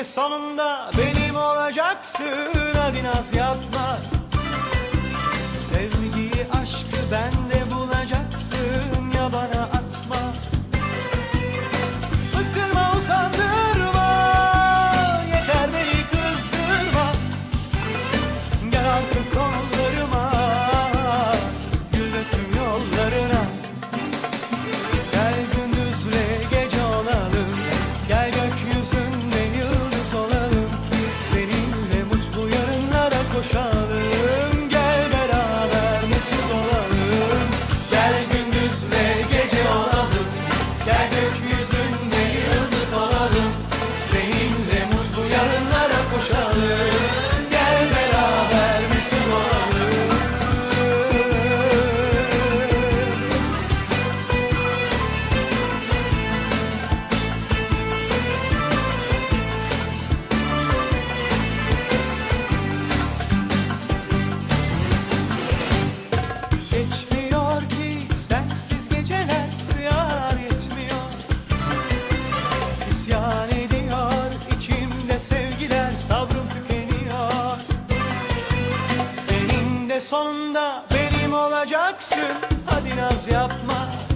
de sonunda benim olacaksın. Hadi naz yapma. Sevgiyi aşkı ben boşa sonunda benim olacaksın. Hadi naz yapma.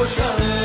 boşanır